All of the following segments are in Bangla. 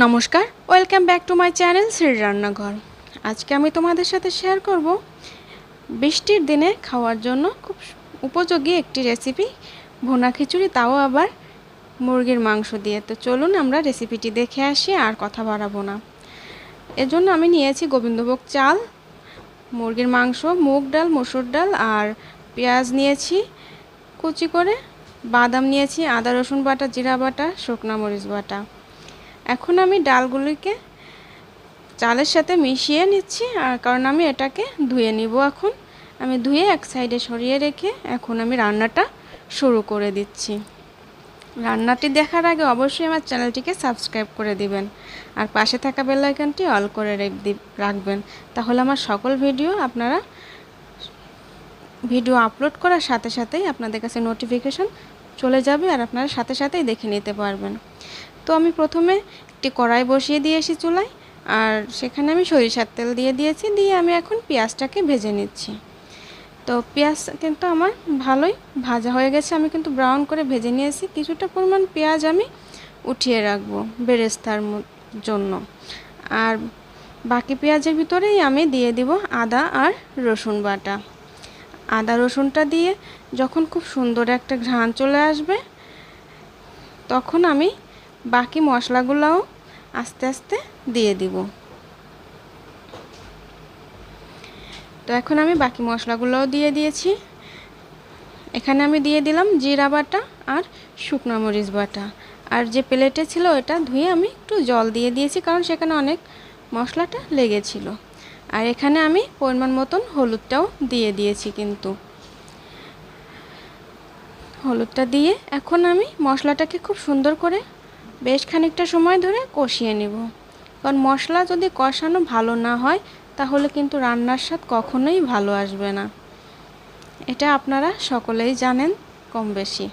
নমস্কার, welcome back to my channel Shri Rannaghar. আজকে আমি তোমাদের সাথে শেয়ার করব বৃষ্টির দিনে খাওয়ার জন্য খুব উপযোগী একটি রেসিপি, ভুনা খিচুড়ি, তাও আবার মুরগির মাংস দিয়ে। তো চলুন আমরা রেসিপিটি দেখে আসি, আর কথা বাড়াবো না। এজন্য আমি নিয়েছি গোবিন্দভোগ চাল, মুরগির মাংস, মুগ ডাল, মসুর ডাল, আর পেঁয়াজ নিয়েছি, কুচি করে বাদাম নিয়েছি, আদা রসুন বাটা, জিরা বাটা, শুকনা মরিচ বাটা। এখন আমি ডালগুলিকে চালের সাথে মিশিয়ে নিচ্ছি, আর কারণ আমি এটাকে ধুয়ে নিব এখন। আমি ধুয়ে এক সাইডে সরিয়ে রেখে এখন আমি রান্নাটা শুরু করে দিচ্ছি। রান্নাটি দেখার আগে অবশ্যই আমার চ্যানেলটিকে সাবস্ক্রাইব করে দিবেন, আর পাশে থাকা বেল আইকনটি অল করে রাখবেন। তাহলে আমার সকল ভিডিও আপনারা ভিডিও আপলোড করার সাথে সাথেই আপনাদের কাছে নোটিফিকেশন চলে যাবে, আর আপনারা সাথে সাথেই দেখে নিতে পারবেন। তো আমি প্রথমে একটি কড়াই বসিয়ে দিয়েছি চুলায়, আর সেখানে আমি সরিষার তেল দিয়ে দিয়েছি, দিয়ে আমি এখন পেঁয়াজটাকে ভেজে নিচ্ছি। তো পেঁয়াজ কিন্তু আমার ভালোই ভাজা হয়ে গেছে, আমি কিন্তু ব্রাউন করে ভেজে নিয়েছি। কিছুটা পরিমাণ পেঁয়াজ আমি উঠিয়ে রাখব বেরেস্তার জন্য। আর বাকি পেঁয়াজের ভিতরেই আমি দিয়ে দিব আদা আর রসুন বাটা। আদা রসুনটা দিয়ে যখন খুব সুন্দর একটা ঘ্রাণ চলে আসবে, তখন আমি বাকি মশলাগুলোও আস্তে আস্তে দিয়ে দিব। তো এখন আমি বাকি মশলাগুলোও দিয়ে দিয়েছি। এখানে আমি দিয়ে দিলাম জিরা বাটা আর শুকনো মরিচ বাটা। আর যে প্লেটে ছিল ওটা ধুয়ে আমি একটু জল দিয়ে দিয়েছি কারণ সেখানে অনেক মশলাটা লেগেছিল। আর এখানে আমি পরিমাণ মতন হলুদটাও দিয়ে দিয়েছি কিন্তু। হলুদটা দিয়ে এখন আমি মশলাটাকে খুব সুন্দর করে বেশ খানিকটা সময় ধরে কষিয়ে নেব। কারণ মশলা যদি কষানো ভালো না হয়, তাহলে কিন্তু রান্নার স্বাদ কখনোই ভালো আসবে না। এটা আপনারা সকলেই জানেন কম বেশি।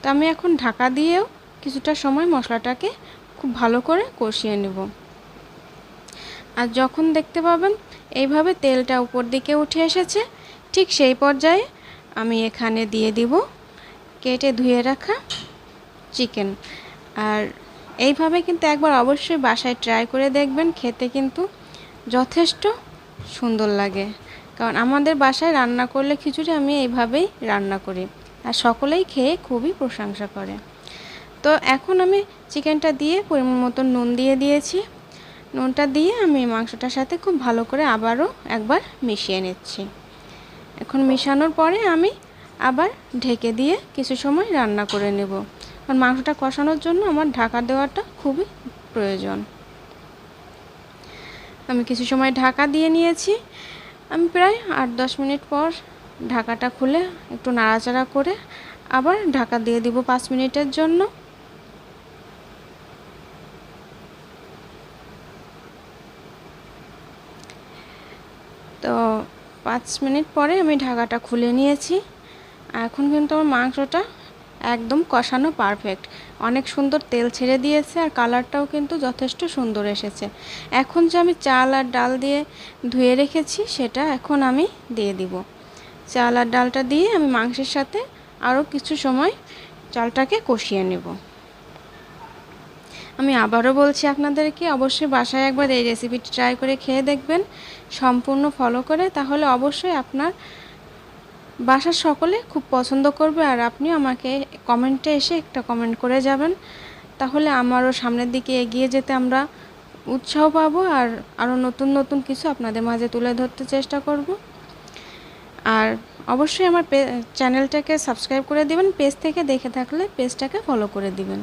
তো আমি এখন ঢাকা দিয়েও কিছুটা সময় মশলাটাকে খুব ভালো করে কষিয়ে নেব। আর যখন দেখতে পাবেন, এইভাবে তেলটা উপর দিকে উঠে এসেছে, ঠিক সেই পর্যায়ে আমি এখানে দিয়ে দিব কেটে ধুয়ে রাখা চিকেন। আর এইভাবে কিন্তু একবার অবশ্যই বাসায় ট্রাই করে দেখবেন, খেতে কিন্তু যথেষ্ট সুন্দর লাগে। কারণ আমাদের বাসায় রান্না করলে খিচুড়ি আমি এইভাবেই রান্না করি আর সকলেই খেয়ে খুবই প্রশংসা করে। তো এখন আমি চিকেনটা দিয়ে পরিমাণ মতো নুন দিয়ে দিয়েছি। নুনটা দিয়ে আমি মাংসটার সাথে খুব ভালো করে আবারও একবার মিশিয়ে নিচ্ছি। এখন মিশানোর পরে আমি আবার ঢেকে দিয়ে কিছু সময় রান্না করে নেব। কারণ মাংসটা কষানোর জন্য আমার ঢাকা দেওয়াটা খুবই প্রয়োজন। আমি কিছু সময় ঢাকা দিয়ে নিয়েছি। আমি প্রায় আট দশ মিনিট পর ঢাকাটা খুলে একটু নাড়াচাড়া করে আবার ঢাকা দিয়ে দিব পাঁচ মিনিটের জন্য। তো পাঁচ মিনিট পরে আমি ঢাকাটা খুলে নিয়েছি। এখন কিন্তু আমার মাংসটা একদম কষানো পারফেক্ট অনেক সুন্দর তেল ছেড়ে দিয়েছে আর কালারটাও কিন্তু যথেষ্ট সুন্দর এসেছে। এখন যে আমি চাল আর ডাল দিয়ে ধুয়ে রেখেছি, সেটা এখন আমি দিয়ে দিব। চাল আর ডালটা দিয়ে আমি মাংসের সাথে আরও কিছু সময় চালটাকে কষিয়ে নেব। আমি আবারও বলছি আপনাদেরকে, অবশ্যই বাসায় একবার এই রেসিপিটি ট্রাই করে খেয়ে দেখবেন। সম্পূর্ণ ফলো করে, তাহলে অবশ্যই আপনার বাসার সকলে খুব পছন্দ করবে আর আপনি আমাকে কমেন্টে এসে একটা কমেন্ট করে যাবেন। তাহলে আমারও সামনের দিকে এগিয়ে যেতে আমরা উৎসাহ পাবো আর আরও নতুন নতুন কিছু আপনাদের মাঝে তুলে ধরতে চেষ্টা করব। আর অবশ্যই আমার পে চ্যানেলটাকে সাবস্ক্রাইব করে দিবেন, পেজ থেকে দেখে থাকলে পেজটাকে ফলো করে দিবেন।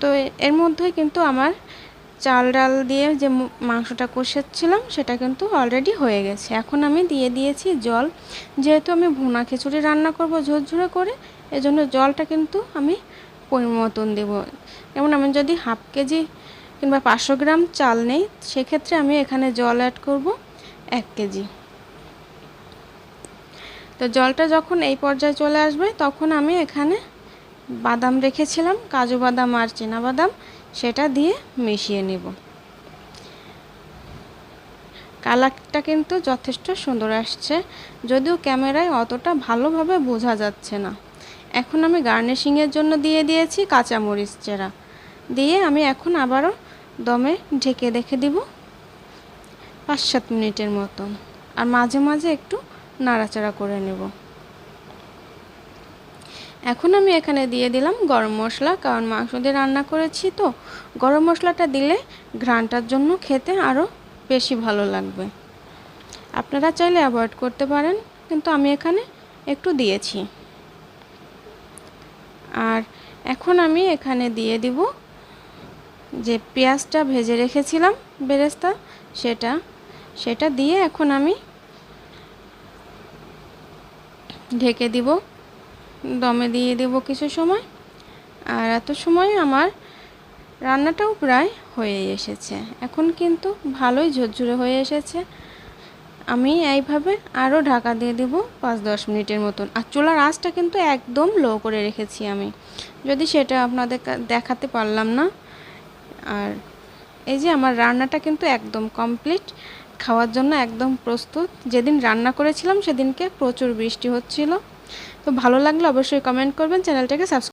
তো এর মধ্যেই কিন্তু আমার চাল ডাল দিয়ে যে মাংসটা কষাচ্ছিলাম, সেটা কিন্তু অলরেডি হয়ে গেছে। এখন আমি দিয়ে দিয়েছি জল। যেহেতু আমি ভুনা খিচুড়ি রান্না করব ঝোরঝুরে করে, এজন্য জলটা কিন্তু আমি পরিমতন দেব। যেমন আমি যদি হাফ কেজি কিংবা পাঁচশো গ্রাম চাল নেই, সেক্ষেত্রে আমি এখানে জল অ্যাড করব এক কেজি। তো জলটা যখন এই পর্যায়ে চলে আসবে, তখন আমি এখানে বাদাম রেখেছিলাম, কাজু বাদাম আর বাদাম। সেটা দিয়ে মিশিয়ে নেব। কালারটা কিন্তু যথেষ্ট সুন্দর আসছে, যদিও ক্যামেরায় অতটা ভালোভাবে বোঝা যাচ্ছে না। এখন আমি গার্নিশিংয়ের জন্য দিয়ে দিয়েছি কাঁচামরিচ চেরা। দিয়ে আমি এখন আবারও দমে ঢেকে রেখে দিব পাঁচ সাত মিনিটের মতন। আর মাঝে মাঝে একটু নাড়াচাড়া করে নেব। এখন আমি এখানে দিয়ে দিলাম গরম মশলা, কারণ মাংস দিয়ে রান্না করেছি তো। গরম মশলাটা দিলে ঘ্রানটার জন্য খেতে আরও বেশি ভালো লাগবে। আপনারা চাইলে অ্যাভয়েড করতে পারেন, কিন্তু আমি এখানে একটু দিয়েছি। আর এখন আমি এখানে দিয়ে দিব যে পেঁয়াজটা ভেজে রেখেছিলাম বেরেস্তা, সেটা। সেটা দিয়ে এখন আমি ঢেকে দিব দমে দিয়ে দেব কিছু সময়। আর এত সময় আমার রান্নাটাও প্রায় হয়ে এসেছে। এখন কিন্তু ভালোই ঝরঝরে হয়ে এসেছে। আমি এইভাবে আরও ঢাকা দিয়ে দেব পাঁচ দশ মিনিটের মতন। আর চুলার আঁচটা কিন্তু একদম লো করে রেখেছি আমি। যদি সেটা আপনাদের দেখাতে পারলাম না। আর এই যে আমার রান্নাটা কিন্তু একদম কমপ্লিট। খাওয়ার জন্য একদম প্রস্তুত। যেদিন রান্না করেছিলাম সেদিনকে প্রচুর বৃষ্টি হচ্ছিল। তো ভালো লাগলে অবশ্যই কমেন্ট করবেন চ্যানেলটাকে সাবস্ক্রাইব